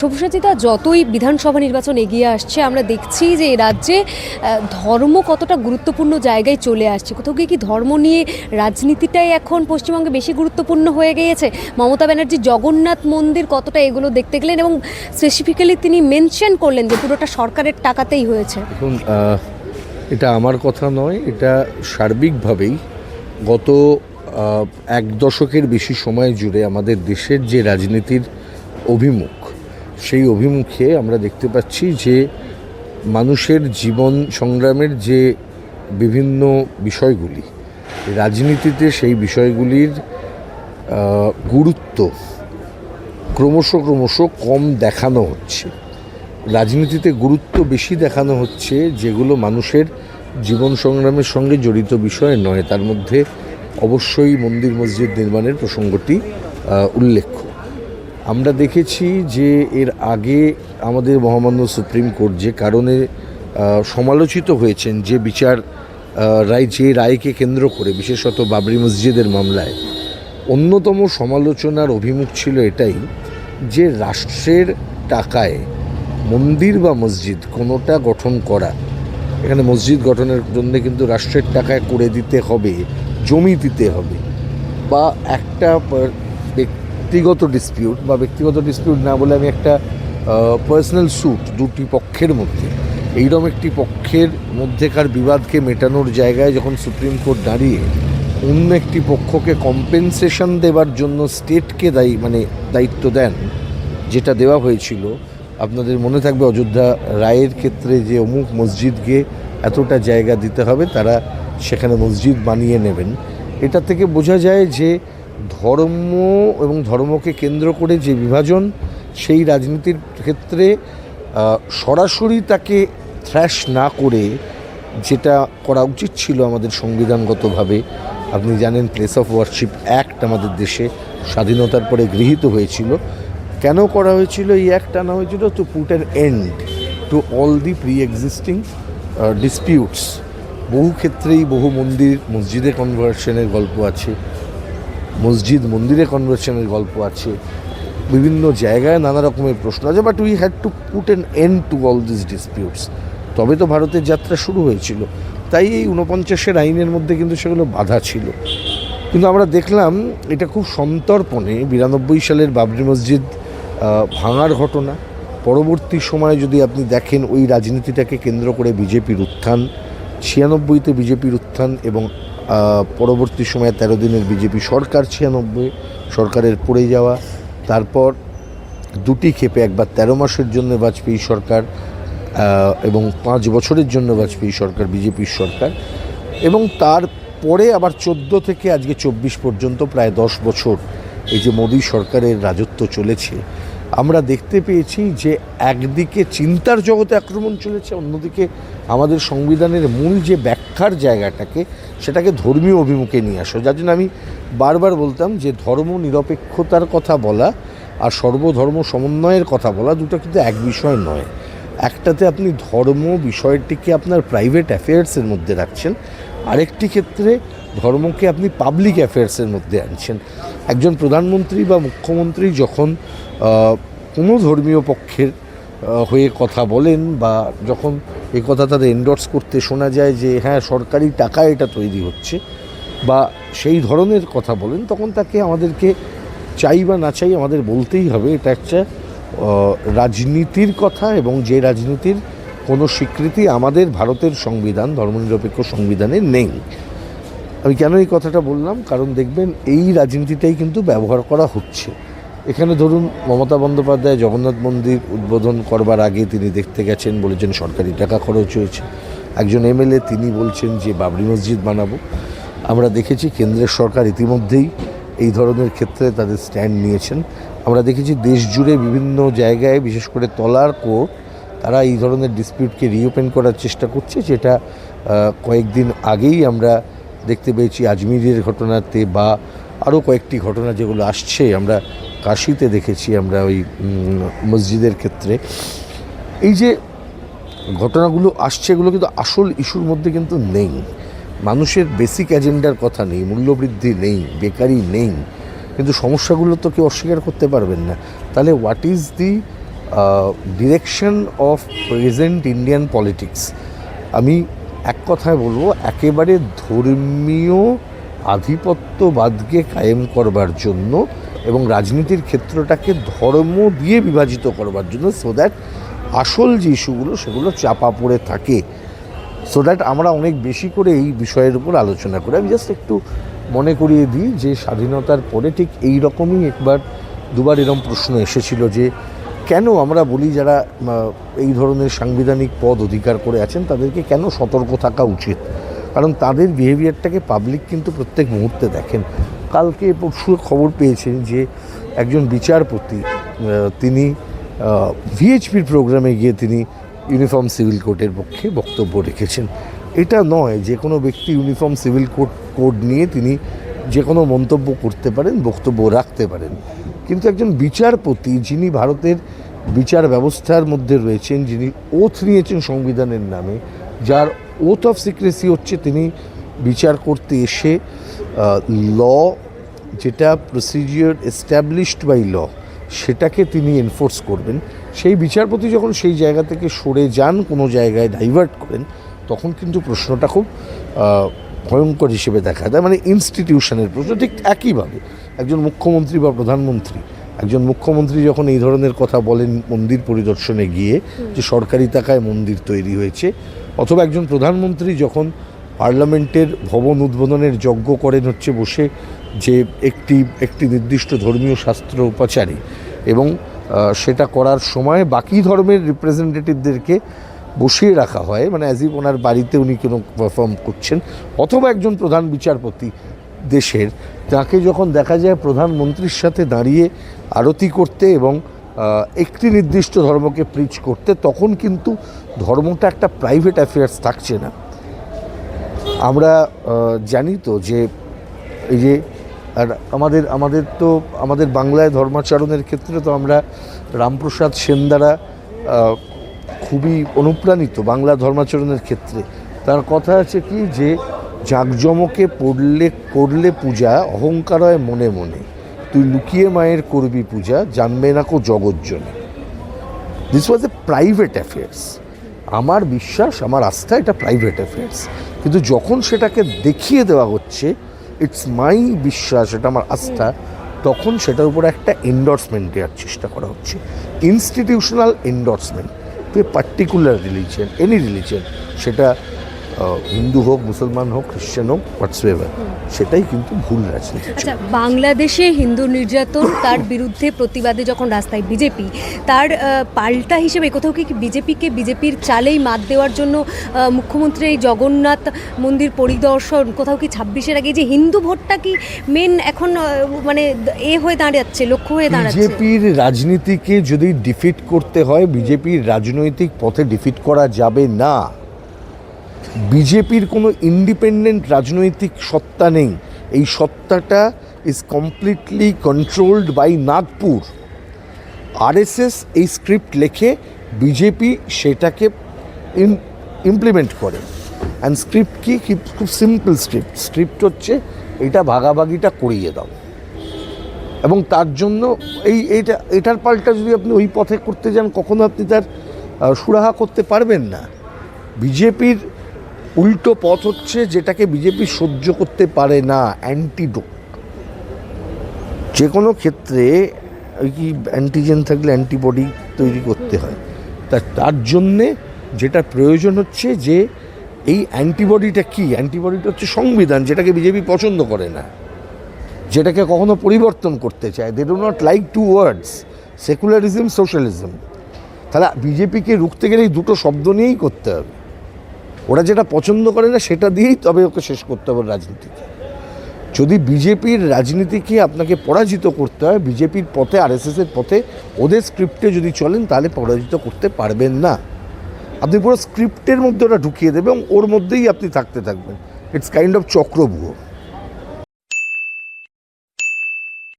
শুভসাচিতা যতই বিধানসভা নির্বাচন এগিয়ে আসছে, আমরা দেখছি যে এই রাজ্যে ধর্ম কতটা গুরুত্বপূর্ণ জায়গায় চলে আসছে। কোথাও গিয়ে কি ধর্ম নিয়ে রাজনীতিটাই এখন পশ্চিমবঙ্গে বেশি গুরুত্বপূর্ণ হয়ে গিয়েছে? মমতা ব্যানার্জি, জগন্নাথ মন্দির কতটা এগুলো দেখতে গেলেন এবং স্পেসিফিক্যালি তিনি মেনশন করলেন যে পুরোটা সরকারের টাকাতেই হয়েছে। এটা আমার কথা নয়, এটা সার্বিকভাবেই গত এক দশকের বেশি সময় জুড়ে আমাদের দেশের যে রাজনীতির অভিমুখ সেই অভিমুখে আমরা দেখতে পাচ্ছি যে মানুষের জীবন সংগ্রামের যে বিভিন্ন বিষয়গুলি, রাজনীতিতে সেই বিষয়গুলির গুরুত্ব ক্রমশ ক্রমশ কম দেখানো হচ্ছে। রাজনীতিতে গুরুত্ব বেশি দেখানো হচ্ছে যেগুলো মানুষের জীবন সংগ্রামের সঙ্গে জড়িত বিষয় নয়। তার মধ্যে অবশ্যই মন্দির মসজিদ নির্মাণের প্রসঙ্গটি উল্লেখ্য। আমরা দেখেছি যে এর আগে আমাদের মহামান্য সুপ্রিম কোর্ট যে কারণে সমালোচিত হয়েছেন যে বিচার রায়, যে রায়কে কেন্দ্র করে, বিশেষত বাবরি মসজিদের মামলায়, অন্যতম সমালোচনার অভিমুখ ছিল এটাই যে রাষ্ট্রের টাকায় মন্দির বা মসজিদ কোনোটা গঠন করা। এখানে মসজিদ গঠনের জন্য কিন্তু রাষ্ট্রের টাকায় করে দিতে হবে, জমি দিতে হবে, বা একটা ব্যক্তিগত ডিসপিউট বা ব্যক্তিগত ডিসপিউট না বলে আমি একটা পার্সোনাল স্যুট দুটি পক্ষের মধ্যে, এইরকম একটি পক্ষের মধ্যেকার বিবাদকে মেটানোর জায়গায় যখন সুপ্রিম কোর্ট দাঁড়িয়ে অন্য একটি পক্ষকে কম্পেনসেশন দেওয়ার জন্য স্টেটকে দায়ী মানে দায়িত্ব দেন, যেটা দেওয়া হয়েছিল, আপনাদের মনে থাকবে অযোধ্যা রায়ের ক্ষেত্রে যে অমুক মসজিদকে এতটা জায়গা দিতে হবে, তারা সেখানে মসজিদ বানিয়ে নেবেন। এটা থেকে বোঝা যায় যে ধর্ম এবং ধর্মকে কেন্দ্র করে যে বিভাজন, সেই রাজনীতির ক্ষেত্রে সরাসরি তাকে থ্র্যাশ না করে যেটা করা উচিত ছিল আমাদের সংবিধানগতভাবে। আপনি জানেন প্লেস অফ ওয়ার্শিপ অ্যাক্ট আমাদের দেশে স্বাধীনতার পরে গৃহীত হয়েছিল। কেন করা হয়েছিল? এই অ্যাক্ট আনা হয়েছিল to put an end to all the preexisting disputes বহু ক্ষেত্রেই বহু মন্দির, মসজিদে কনভার্সনের গল্প আছে। মসজিদ, মন্দিরে কনভার্সনের গল্প আছে, বিভিন্ন জায়গায় নানা রকমের প্রশ্ন আছে but we had to put an end to all this disputes তবে তো ভারতের যাত্রা শুরু হয়েছিল, তাই এই ঊনপঞ্চাশের আইনের মধ্যে কিন্তু সেগুলো বাধা ছিল। কিন্তু আমরা দেখলাম এটা খুব সন্তর্পণে বিরানব্বই সালের বাবরি মসজিদ ভাঙার ঘটনা। পরবর্তী সময়ে যদি আপনি দেখেন ওই রাজনীতিটাকে কেন্দ্র করে বিজেপির উত্থান, ছিয়ানব্বইতে বিজেপির উত্থান এবং পরবর্তী সময়ে তেরো দিনের বিজেপি সরকার ছিয়ানব্বই, সরকারের পড়ে যাওয়া। তারপর দুটি ক্ষেপে একবার তেরো মাসের জন্য বাজপেয়ী সরকার এবং পাঁচ বছরের জন্য বাজপেয়ী সরকার বিজেপির সরকার। এবং তারপরে আবার চোদ্দ থেকে আজকে চব্বিশ পর্যন্ত প্রায় দশ বছর এই যে মোদী সরকারের রাজত্ব চলেছে আমরা দেখতে পেয়েছি যে একদিকে চিন্তার জগতে আক্রমণ চলেছে, অন্যদিকে আমাদের সংবিধানের মূল যে ব্যাখ্যার জায়গাটাকে, সেটাকে ধর্মীয় অভিমুখে নিয়ে আসো। যার জন্য আমি বারবার বলতাম যে ধর্ম নিরপেক্ষতার কথা বলা আর সর্বধর্ম সমন্বয়ের কথা বলা দুটো কিন্তু এক বিষয় নয়। একটাতে আপনি ধর্ম বিষয়টিকে আপনার প্রাইভেট অ্যাফেয়ার্সের মধ্যে রাখছেন, আরেকটি ক্ষেত্রে ধর্মকে আপনি পাবলিক অ্যাফেয়ার্সের মধ্যে আনছেন। একজন প্রধানমন্ত্রী বা মুখ্যমন্ত্রী যখন কোনো ধর্মীয় পক্ষের হয়ে কথা বলেন বা যখন এই কথা তাদের এন্ডর্স করতে শোনা যায় যে হ্যাঁ সরকারি টাকা এটা তৈরি হচ্ছে বা সেই ধরনের কথা বলেন, তখন তাকে আমাদেরকে চাই বা না চাই আমাদের বলতেই হবে। এটা একটা রাজনীতির কথা এবং যে রাজনীতির কোনো স্বীকৃতি আমাদের ভারতের সংবিধান, ধর্মনিরপেক্ষ সংবিধানে নেই। আমি কেন এই কথাটা বললাম? কারণ দেখবেন এই রাজনীতিটাই কিন্তু ব্যবহার করা হচ্ছে। এখানে ধরুন মমতা বন্দ্যোপাধ্যায় জগন্নাথ মন্দির উদ্বোধন করবার আগে তিনি দেখতে গেছেন, বলেছেন সরকারি টাকা খরচ হয়েছে। একজন এমএলএ তিনি বলছেন যে, বাবরি মসজিদ বানাবো। আমরা দেখেছি কেন্দ্রের সরকার ইতিমধ্যেই এই ধরনের ক্ষেত্রে তাদের স্ট্যান্ড নিয়েছেন। আমরা দেখেছি দেশ জুড়ে বিভিন্ন জায়গায়, বিশেষ করে তলার কোর্ট তারা এই ধরনের ডিসপিউটকে রিওপেন করার চেষ্টা করছে, যেটা কয়েকদিন আগেই আমরা দেখতে পেয়েছি আজমিরের ঘটনাতে বা আরও কয়েকটি ঘটনা যেগুলো আসছে, আমরা কাশিতে দেখেছি আমরা ওই মসজিদের ক্ষেত্রে। এই যে ঘটনাগুলো আসছে, এগুলো কিন্তু আসল ইস্যুর মধ্যে কিন্তু নেই। মানুষের বেসিক এজেন্ডার কথা নেই, মূল্যবৃদ্ধি নেই, বেকারি নেই, কিন্তু সমস্যাগুলো তো কেউ অস্বীকার করতে পারবেন না। তাহলে what is the direction of present Indian politics আমি এক কথায় বলব, একেবারে ধর্মীয় আধিপত্যবাদকে কায়েম করবার জন্য এবং রাজনীতির ক্ষেত্রটাকে ধর্ম দিয়ে বিভাজিত করবার জন্য সো দ্যাট আসল যে ইস্যুগুলো সেগুলো চাপা পড়ে থাকে। সো দ্যাট আমরা অনেক বেশি করে এই বিষয়ের উপর আলোচনা করি। আমি জাস্ট একটু মনে করিয়ে দিই যে স্বাধীনতার পরে ঠিক এই রকমই একবার দুবার এরকম প্রশ্ন এসেছিল যে কেন আমরা বলি যারা এই ধরনের সাংবিধানিক পদ অধিকার করে আছেন, তাদেরকে কেন সতর্ক থাকা উচিত? কারণ তাদের বিহেভিয়ারটাকে পাবলিক কিন্তু প্রত্যেক মুহূর্তে দেখেন। কালকে পরশু খবর পেয়েছেন যে একজন বিচারপতি তিনি ভিএইচপির প্রোগ্রামে গিয়ে তিনি ইউনিফর্ম সিভিল কোডের পক্ষে বক্তব্য রেখেছেন। এটা নয়, যে কোনো ব্যক্তি ইউনিফর্ম সিভিল কোড কোড নিয়ে তিনি যে কোনো মন্তব্য করতে পারেন, বক্তব্য রাখতে পারেন। কিন্তু একজন বিচারপতি যিনি ভারতের বিচার ব্যবস্থার মধ্যে রয়েছেন, যিনি ওথ নিয়েছেন সংবিধানের নামে, যার ওথ অফ সিক্রেসি হচ্ছে তিনি বিচার করতে এসে ল যেটা প্রসিজিওর এস্টাবলিশড বাই ল সেটাকে তিনি এনফোর্স করবেন। সেই বিচারপতি যখন সেই জায়গা থেকে সরে যান, কোনো জায়গায় ডাইভার্ট করেন, তখন কিন্তু প্রশ্নটা খুব ভয়ঙ্কর হিসেবে দেখা দেয় মানে ইনস্টিটিউশনের প্রশ্ন ঠিক একইভাবে। একজন মুখ্যমন্ত্রী বা প্রধানমন্ত্রী একজন মুখ্যমন্ত্রী যখন এই ধরনের কথা বলেন মন্দির পরিদর্শনে গিয়ে যে সরকারি টাকায় মন্দির তৈরি হয়েছে অথবা একজন প্রধানমন্ত্রী যখন পার্লামেন্টের ভবন উদ্বোধনের যজ্ঞ করেন হচ্ছে বসে যে একটি একটি নির্দিষ্ট ধর্মীয় শাস্ত্র উপাচারে এবং সেটা করার সময় বাকি ধর্মের রিপ্রেজেন্টেটিভদেরকে বসিয়ে রাখা হয় মানে অ্যাজ ইফ ওনার বাড়িতে উনি কোনো পারফর্ম করছেন, অথবা একজন প্রধান বিচারপতি দেশের, তাকে যখন দেখা যায় প্রধানমন্ত্রীর সাথে দাঁড়িয়ে আরতি করতে এবং একটি নির্দিষ্ট ধর্মকে প্রিচ করতে, তখন কিন্তু ধর্মটা একটা প্রাইভেট অ্যাফেয়ার্স থাকছে না। আমরা জানি তো যে এই যে, আর আমাদের আমাদের তো, আমাদের বাংলায় ধর্মাচরণের ক্ষেত্রে তো আমরা রামপ্রসাদ সেন দ্বারা খুবই অনুপ্রাণিত বাংলা ধর্মাচরণের ক্ষেত্রে। তার কথা আছে কি যে, জাঁকজমকে পড়লে, করলে পূজা অহংকার হয় মনে মনে। তুই লুকিয়ে মায়ের করবি পূজা, জানবে না কো জগজ্জনে this was a private affairs আমার বিশ্বাস, আমার আস্থা এটা প্রাইভেট অ্যাফেয়ার্স কিন্তু যখন সেটাকে দেখিয়ে দেওয়া হচ্ছে ইটস মাই বিশ্বাস, এটা আমার আস্থা, তখন সেটার উপরে একটা এন্ডোর্সমেন্ট দেওয়ার চেষ্টা করা হচ্ছে। Institutional endorsement particular religion any religion সেটা হিন্দু হোক মুসলমান হোক খ্রিশ্চান হোক হোয়াটসএভার সেটাই কিন্তু ভুল রাজনীতি। আচ্ছা বাংলাদেশে হিন্দু নির্যাতন তার বিরুদ্ধে প্রতিবাদে যখন রাস্তায় বিজেপি তার পাল্টা হিসেবে কোথাও কি বিজেপিকে বিজেপির চালেই মাত দেওয়ার জন্য মুখ্যমন্ত্রী এই জগন্নাথ মন্দির পরিদর্শন কোথাও কি ছাব্বিশের আগে যে হিন্দু ভোটটা কি মেন এখন মানে এ হয়ে দাঁড়াচ্ছে লক্ষ্য হয়ে দাঁড়াচ্ছে? বিজেপির রাজনীতিকে যদি ডিফিট করতে হয় বিজেপির রাজনৈতিক পথে ডিফিট করা যাবে না। বিজেপির কোনো ইন্ডিপেন্ডেন্ট রাজনৈতিক সত্তা নেই। এই সত্তাটা is completely controlled by Nagpur RSS এই স্ক্রিপ্ট লেখে বিজেপি সেটাকে ইমপ্লিমেন্ট করে। অ্যান্ড স্ক্রিপ্ট কি? খুব সিম্পল স্ক্রিপ্ট স্ক্রিপ্ট হচ্ছে এটা ভাগাভাগিটা করিয়ে দাও। এবং তার জন্য এই এটা এটার পাল্টা যদি আপনি ওই পথে করতে যান, কখনো আপনি তার সুরাহা করতে পারবেন না। বিজেপির উল্টো পথ হচ্ছে যেটাকে বিজেপি সহ্য করতে পারে না অ্যান্টিডোট যে কোনো ক্ষেত্রে ওই কি অ্যান্টিজেন থাকলে অ্যান্টিবডি তৈরি করতে হয়। তা তার জন্যে যেটা প্রয়োজন হচ্ছে যে এই অ্যান্টিবডিটা কি? অ্যান্টিবডিটা হচ্ছে সংবিধান, যেটাকে বিজেপি পছন্দ করে না। যেটাকে কখনো পরিবর্তন করতে চায়। They do not like to words secularism socialism তাহলে বিজেপিকে রুখতে গেলে এই দুটো শব্দ নিয়েই করতে হবে। ওরা যেটা পছন্দ করে না, সেটা দিয়েই তবে ওকে শেষ করতে হবে রাজনীতিকে যদি বিজেপির রাজনীতিকে আপনাকে পরাজিত করতে হয়, বিজেপির পথে আরএসএসের পথে, ওদের স্ক্রিপ্টে যদি চলেন, তাহলে পরাজিত করতে পারবেন না। আপনি পুরো স্ক্রিপ্টের মধ্যে ওটা ঢুকিয়ে দেবে এবং ওর মধ্যেই আপনি থাকতে থাকবেন। It's kind of চক্রব্যূহ